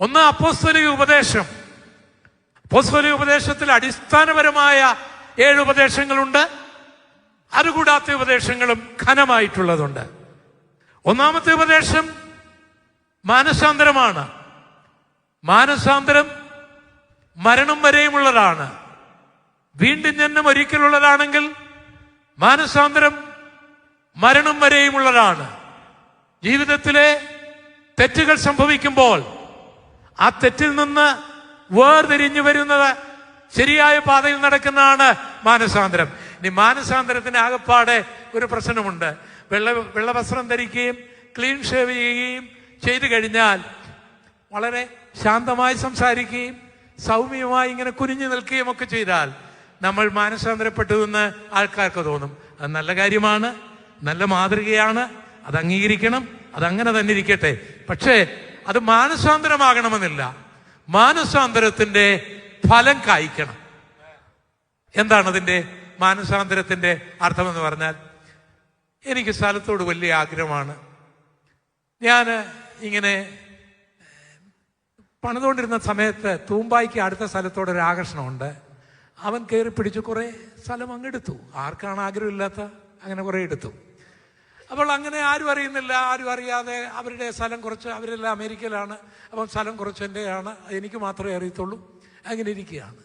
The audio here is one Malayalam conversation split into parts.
ഒന്ന് അപ്പോസ്തലിക ഉപദേശം. അപ്പോസ്തലിക ഉപദേശത്തിൽ അടിസ്ഥാനപരമായ ഏഴ് ഉപദേശങ്ങളുണ്ട്. അതുകൂടാത്ത ഉപദേശങ്ങളും ഘനമായിട്ടുള്ളതുണ്ട്. ഒന്നാമത്തെ ഉപദേശം മാനസാന്തരമാണ്. മാനസാന്തരം മരണം വരെയുമുള്ളതാണ്. വീണ്ടും ജന്മം ഒരിക്കലുള്ളതാണെങ്കിൽ മാനസാന്തരം മരണം വരെയുമുള്ളതാണ്. ജീവിതത്തിലെ തെറ്റുകൾ സംഭവിക്കുമ്പോൾ ആ തെറ്റിൽ നിന്ന് വേർതിരിഞ്ഞു വരുന്നത് ശരിയായ പാതയിൽ നടക്കുന്നതാണ് മാനസാന്തരം. ഇനി മാനസാന്തരത്തിന് ആകപ്പാടെ ഒരു പ്രശ്നമുണ്ട്. വെള്ള വെള്ളവസ്ത്രം ധരിക്കുകയും ക്ലീൻ ഷേവ് ചെയ്യുകയും ചെയ്തു കഴിഞ്ഞാൽ വളരെ ശാന്തമായി സംസാരിക്കുകയും സൗമ്യമായി ഇങ്ങനെ കുനിഞ്ഞു നിൽക്കുകയും ഒക്കെ ചെയ്താൽ നമ്മൾ മാനസാന്തരപ്പെട്ടു എന്ന് ആൾക്കാർക്ക് തോന്നും. അത് നല്ല കാര്യമാണ് നല്ല മാതൃകയാണ് അത് അംഗീകരിക്കണം അതങ്ങനെ തന്നെ ഇരിക്കട്ടെ. പക്ഷേ അത് മാനസാന്തരമാകണമെന്നില്ല. മാനസാന്തരത്തിന്റെ ഫലം കായ്ക്കണം. എന്താണ് അതിന്റെ മാനസാന്തരത്തിന്റെ അർത്ഥമെന്ന് പറഞ്ഞാൽ എനിക്ക് സ്ഥലത്തോട് വലിയ ആഗ്രഹമാണ്. ഞാൻ ഇങ്ങനെ പണിതുകൊണ്ടിരുന്ന സമയത്ത് തൂമ്പായിക്ക് അടുത്ത സ്ഥലത്തോടെ ഒരു ആകർഷണമുണ്ട്. അവൻ കയറി പിടിച്ച് കുറേ സ്ഥലം അങ്ങെടുത്തു ആർക്കാണ് ആഗ്രഹമില്ലാത്ത? അങ്ങനെ കുറേ എടുത്തു. അപ്പോൾ അങ്ങനെ ആരും അറിയുന്നില്ല. ആരും അറിയാതെ അവരുടെ സ്ഥലം കുറച്ച് അവരെല്ലാം അമേരിക്കയിലാണ്. അപ്പം സ്ഥലം കുറച്ച് എന്റെയാണ് എനിക്ക് മാത്രമേ അറിയത്തുള്ളൂ. അങ്ങനെ ഇരിക്കുകയാണ്.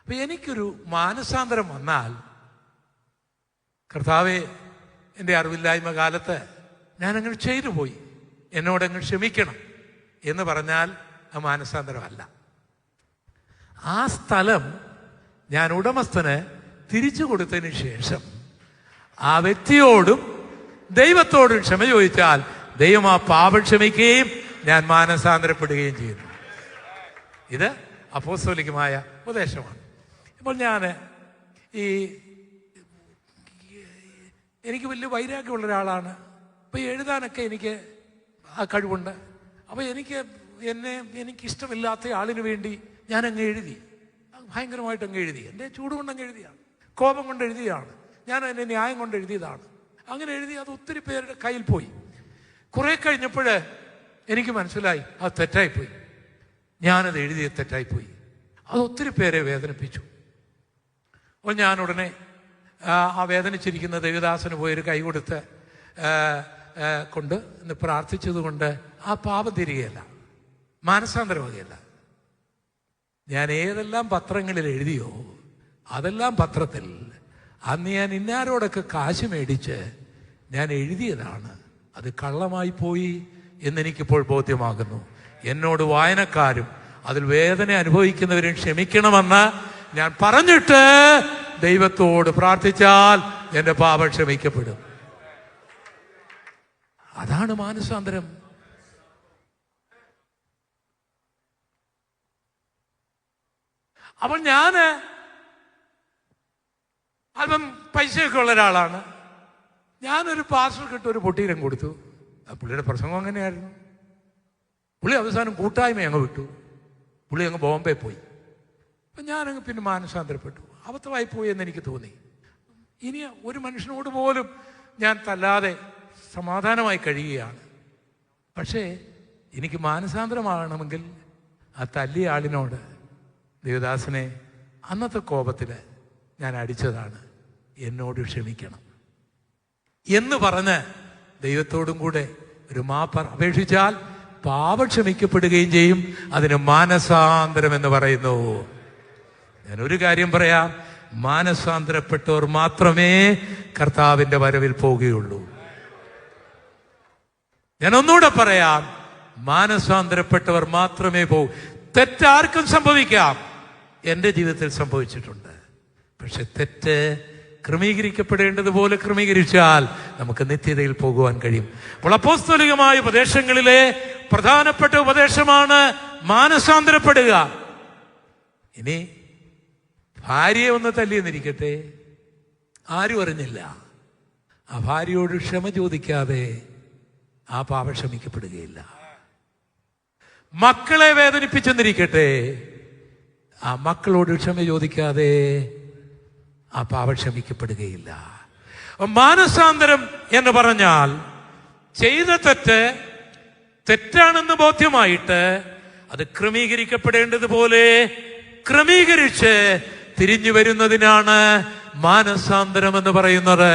അപ്പം എനിക്കൊരു മാനസാന്തരം വന്നാൽ കർത്താവെ എന്റെ അറിവില്ലായ്മ കാലത്ത് ഞാനങ്ങനെ ചെയ്തു പോയി. എന്നോടങ്ങ് ക്ഷമിക്കണം എന്ന് പറഞ്ഞാൽ ആ മാനസാന്തരമല്ല. ആ സ്ഥലം ഞാൻ ഉടമസ്ഥന് തിരിച്ചു കൊടുത്തതിന് ശേഷം ആ വ്യക്തിയോടും ദൈവത്തോടും ക്ഷമ ചോദിച്ചാൽ ദൈവം ആ പാപം ക്ഷമിക്കുകയും ഞാൻ മാനസാന്തരപ്പെടുകയും ചെയ്യുന്നു. ഇത് അപ്പോസ്തോലികമായ ഉപദേശമാണ്. ഇപ്പോൾ ഞാൻ ഈ എനിക്ക് വലിയ വൈരാഗ്യമുള്ള ഒരാളാണ്. അപ്പോൾ എഴുതാനൊക്കെ എനിക്ക് ആ കഴിവുണ്ട്. അപ്പോൾ എനിക്ക് എന്നെ എനിക്കിഷ്ടമില്ലാത്ത ആളിന് വേണ്ടി ഞാൻ അങ്ങ് എഴുതി. ഭയങ്കരമായിട്ട് അങ്ങ് എഴുതി. എന്റെ ചൂട് കൊണ്ട് അങ്ങ് എഴുതിയാണ് കോപം കൊണ്ട് എഴുതിയാണ് ഞാൻ എന്റെ ന്യായം കൊണ്ട് എഴുതിയതാണ്. അങ്ങനെ എഴുതി അത് ഒത്തിരി പേരുടെ കയ്യിൽ പോയി. കുറെ കഴിഞ്ഞപ്പോൾ എനിക്ക് മനസ്സിലായി അത് തെറ്റായിപ്പോയി. ഞാനത് എഴുതിയ തെറ്റായിപ്പോയി. അത് ഒത്തിരി പേരെ വേദനിപ്പിച്ചു. അപ്പോൾ ഞാൻ ഉടനെ ആ, വേദനിച്ചിരിക്കുന്ന ദേവദാസന് പോയൊരു കൈ കൊടുത്ത് കൊണ്ട് ഇന്ന് പ്രാർത്ഥിച്ചതുകൊണ്ട് ആ പാപം തിരികെയല്ല. മാനസാന്തരമാകുകയല്ല ഞാൻ ഏതെല്ലാം പത്രങ്ങളിൽ എഴുതിയോ അതെല്ലാം പത്രത്തിൽ അന്ന് ഞാൻ ഇന്നാരോടൊക്കെ കാശ് മേടിച്ച് ഞാൻ എഴുതിയതാണ്. അത് കള്ളമായി പോയി എന്നെനിക്കിപ്പോൾ ബോധ്യമാകുന്നു. എന്നോട് വായനക്കാരും അതിൽ വേദന അനുഭവിക്കുന്നവരും ക്ഷമിക്കണമെന്ന് ഞാൻ പറഞ്ഞിട്ട് ദൈവത്തോട് പ്രാർത്ഥിച്ചാൽ എന്റെ പാപം ക്ഷമിക്കപ്പെടും. അതാണ് മാനസാന്തരം. അപ്പോൾ ഞാൻ അല്പം പൈസയൊക്കെ ഉള്ള ഒരാളാണ്. ഞാനൊരു പാർസൽ കിട്ടും ഒരു പൊട്ടീരം കൊടുത്തു. പുള്ളിയുടെ പ്രസംഗം അങ്ങനെയായിരുന്നു. പുള്ളി അവസാനം കൂട്ടായ്മ അങ്ങ് വിട്ടു. പുള്ളി അങ്ങ് ബോംബെ പോയി. അപ്പം ഞാനങ്ങ് പിന്നെ മാനസാന്തരപ്പെട്ടു. അബദ്ധമായി പോയി എന്ന് എനിക്ക് തോന്നി. ഇനി ഒരു മനുഷ്യനോട് പോലും ഞാൻ തല്ലാതെ സമാധാനമായി കഴിയുകയാണ്. പക്ഷേ എനിക്ക് മാനസാന്തരമാകണമെങ്കിൽ ആ തല്ലിയ ആളിനോട് ദേവദാസനെ അന്നത്തെ കോപത്തിൽ ഞാൻ അടിച്ചതാണ്. എന്നോട് ക്ഷമിക്കണം. എന്ന് പറഞ്ഞ് ദൈവത്തോടും കൂടെ ഒരു മാപ്പ അപേക്ഷിച്ചാൽ പാപം ക്ഷമിക്കപ്പെടുകയും ചെയ്യും. അതിന് മാനസാന്തരം എന്ന് പറയുന്നു. ഞാൻ ഒരു കാര്യം പറയാം. മാനസാന്തരപ്പെട്ടവർ മാത്രമേ കർത്താവിന്റെ വരവിൽ പോവുകയുള്ളൂ. ഞാൻ ഒന്നുകൂടെ പറയാം. മാനസാന്തരപ്പെട്ടവർ മാത്രമേ പോകൂ. തെറ്റാർക്കും സംഭവിക്കാം. എന്റെ ജീവിതത്തിൽ സംഭവിച്ചിട്ടുണ്ട്. പക്ഷെ തെറ്റ് ക്രമീകരിക്കപ്പെടേണ്ടതുപോലെ ക്രമീകരിച്ചാൽ നമുക്ക് നിത്യതയിൽ പോകുവാൻ കഴിയും. അപ്പോൾ അപ്പോസ്തലികമായ ഉപദേശങ്ങളിലെ പ്രധാനപ്പെട്ട ഉപദേശമാണ് മാനസാന്തരപ്പെടുക. ഇനി ഭാര്യയെ ഒന്ന് തല്ലിയെന്നിരിക്കട്ടെ? ആരും അറിഞ്ഞില്ല. ആ ഭാര്യയോട് ക്ഷമ ചോദിക്കാതെ ആ പാപ ക്ഷമിക്കപ്പെടുകയില്ല. മക്കളെ വേദനിപ്പിച്ചെന്നിരിക്കട്ടെ? ആ മക്കളോട് ക്ഷമ ചോദിക്കാതെ ആ പാപം ക്ഷമിക്കപ്പെടുകയില്ല. മാനസാന്തരം എന്ന് പറഞ്ഞാൽ ചെയ്ത തെറ്റ് തെറ്റാണെന്ന് ബോധ്യമായിട്ട് അത് ക്രമീകരിക്കപ്പെടേണ്ടതുപോലെ ക്രമീകരിച്ച് തിരിഞ്ഞു വരുന്നതിനാണ് മാനസാന്തരം എന്ന് പറയുന്നത്.